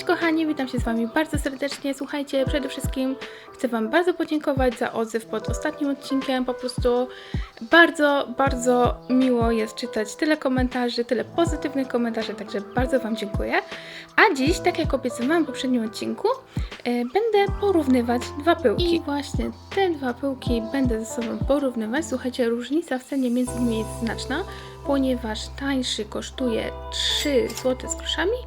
kochani, witam się z Wami bardzo serdecznie. Słuchajcie, przede wszystkim chcę Wam bardzo podziękować za odzew pod ostatnim odcinkiem. Po prostu bardzo, bardzo miło jest czytać tyle komentarzy, tyle pozytywnych komentarzy, także bardzo Wam dziękuję. A dziś, tak jak obiecywałam w poprzednim odcinku, e, będę porównywać dwa pyłki. I właśnie te dwa pyłki będę ze sobą porównywać. Słuchajcie, różnica w cenie między nimi jest znaczna, ponieważ tańszy kosztuje 3 zł z groszami,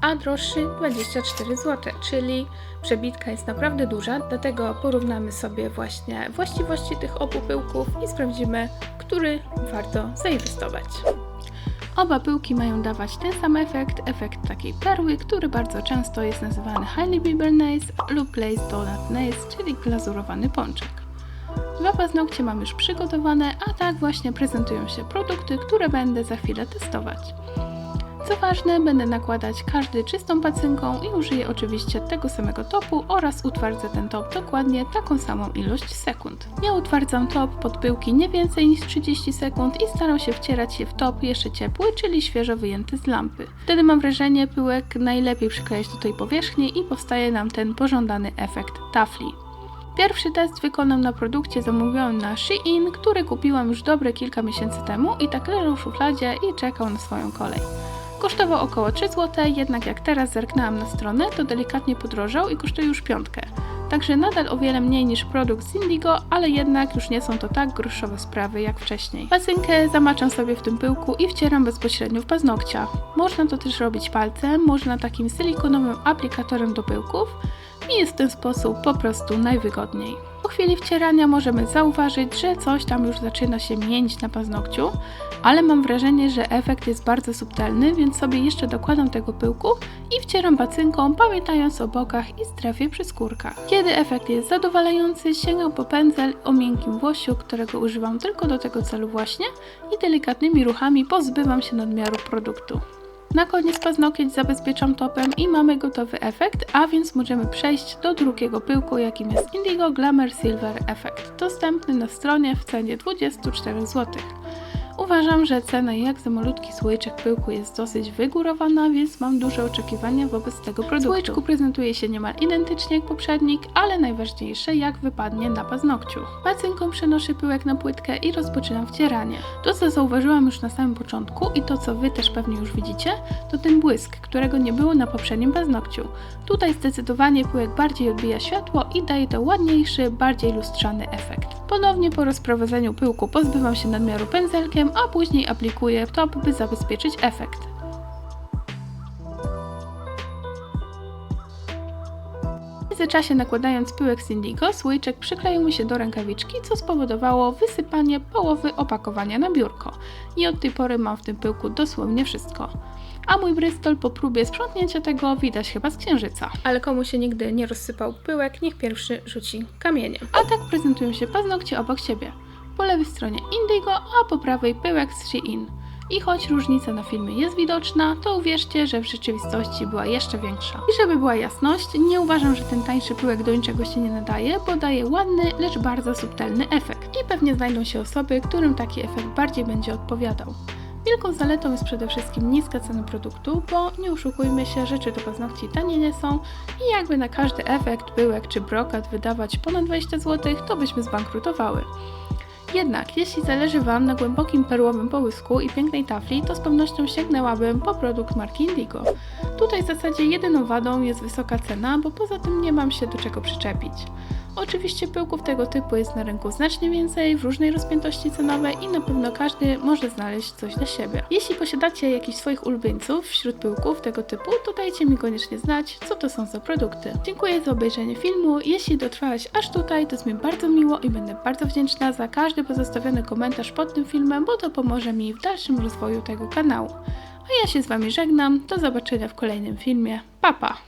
a droższy 24 zł, czyli przebitka jest naprawdę duża, dlatego porównamy sobie właśnie właściwości tych obu pyłków i sprawdzimy, który warto zainwestować. Oba pyłki mają dawać ten sam efekt, efekt takiej perły, który bardzo często jest nazywany Highly Biber Nails lub Glazed Donut Nails, czyli glazurowany pączek. Dwa paznokcie mam już przygotowane, a tak właśnie prezentują się produkty, które będę za chwilę testować. Co ważne, będę nakładać każdy czystą pacynką i użyję oczywiście tego samego topu oraz utwardzę ten top dokładnie taką samą ilość sekund. Ja utwardzam top pod pyłki nie więcej niż 30 sekund i staram się wcierać je w top jeszcze ciepły, czyli świeżo wyjęty z lampy. Wtedy mam wrażenie pyłek najlepiej przyklejać do tej powierzchni i powstaje nam ten pożądany efekt tafli. Pierwszy test wykonam na produkcie zamówionym na Shein, który kupiłam już dobre kilka miesięcy temu i tak leżał w szufladzie i czekał na swoją kolej. Kosztował około 3 zł, jednak jak teraz zerknęłam na stronę, to delikatnie podrożał i kosztuje już piątkę. Także nadal o wiele mniej niż produkt z Indigo, ale jednak już nie są to tak groszowe sprawy jak wcześniej. Pacynkę zamaczam sobie w tym pyłku i wcieram bezpośrednio w paznokcia. Można to też robić palcem, można takim silikonowym aplikatorem do pyłków, i jest w ten sposób po prostu najwygodniej. Chwili wcierania możemy zauważyć, że coś tam już zaczyna się mięć na paznokciu, ale mam wrażenie, że efekt jest bardzo subtelny, więc sobie jeszcze dokładam tego pyłku i wcieram pacynką, pamiętając o bokach i strefie przy skórkach. Kiedy efekt jest zadowalający, sięgam po pędzel o miękkim włosiu, którego używam tylko do tego celu właśnie i delikatnymi ruchami pozbywam się nadmiaru produktu. Na koniec paznokieć zabezpieczam topem i mamy gotowy efekt, a więc możemy przejść do drugiego pyłku, jakim jest Indigo Glamour Silver Effect, dostępny na stronie w cenie 24 zł. Uważam, że cena jak za malutki słoiczek pyłku jest dosyć wygórowana, więc mam duże oczekiwania wobec tego produktu. W słoiczku prezentuje się niemal identycznie jak poprzednik, ale najważniejsze jak wypadnie na paznokciu. Pacynką przenoszę pyłek na płytkę i rozpoczynam wcieranie. To co zauważyłam już na samym początku i to co Wy też pewnie już widzicie, to ten błysk, którego nie było na poprzednim paznokciu. Tutaj zdecydowanie pyłek bardziej odbija światło i daje to ładniejszy, bardziej lustrzany efekt. Ponownie po rozprowadzeniu pyłku pozbywam się nadmiaru pędzelkiem, a później aplikuję top, by zabezpieczyć efekt. W międzyczasie nakładając pyłek z Indigo, słoiczek przykleił mi się do rękawiczki, co spowodowało wysypanie połowy opakowania na biurko. I od tej pory mam w tym pyłku dosłownie wszystko. A mój Bristol po próbie sprzątnięcia tego widać chyba z księżyca. Ale komu się nigdy nie rozsypał pyłek, niech pierwszy rzuci kamieniem. A tak prezentują się paznokcie obok siebie. Po lewej stronie Indigo, a po prawej pyłek z Shein. I choć różnica na filmie jest widoczna, to uwierzcie, że w rzeczywistości była jeszcze większa. I żeby była jasność, nie uważam, że ten tańszy pyłek do niczego się nie nadaje, bo daje ładny, lecz bardzo subtelny efekt. I pewnie znajdą się osoby, którym taki efekt bardziej będzie odpowiadał. Wielką zaletą jest przede wszystkim niska cena produktu, bo nie oszukujmy się, rzeczy do paznokci tanie nie są i jakby na każdy efekt, pyłek czy brokat wydawać ponad 20 zł, to byśmy zbankrutowały. Jednak, jeśli zależy Wam na głębokim perłowym połysku i pięknej tafli, to z pewnością sięgnęłabym po produkt marki Indigo. Tutaj w zasadzie jedyną wadą jest wysoka cena, bo poza tym nie mam się do czego przyczepić. Oczywiście pyłków tego typu jest na rynku znacznie więcej, w różnej rozpiętości cenowej i na pewno każdy może znaleźć coś dla siebie. Jeśli posiadacie jakichś swoich ulubieńców wśród pyłków tego typu, to dajcie mi koniecznie znać, co to są za produkty. Dziękuję za obejrzenie filmu. Jeśli dotrwałeś aż tutaj, to jest mi bardzo miło i będę bardzo wdzięczna za każdy pozostawiony komentarz pod tym filmem, bo to pomoże mi w dalszym rozwoju tego kanału. A ja się z Wami żegnam. Do zobaczenia w kolejnym filmie. Pa pa!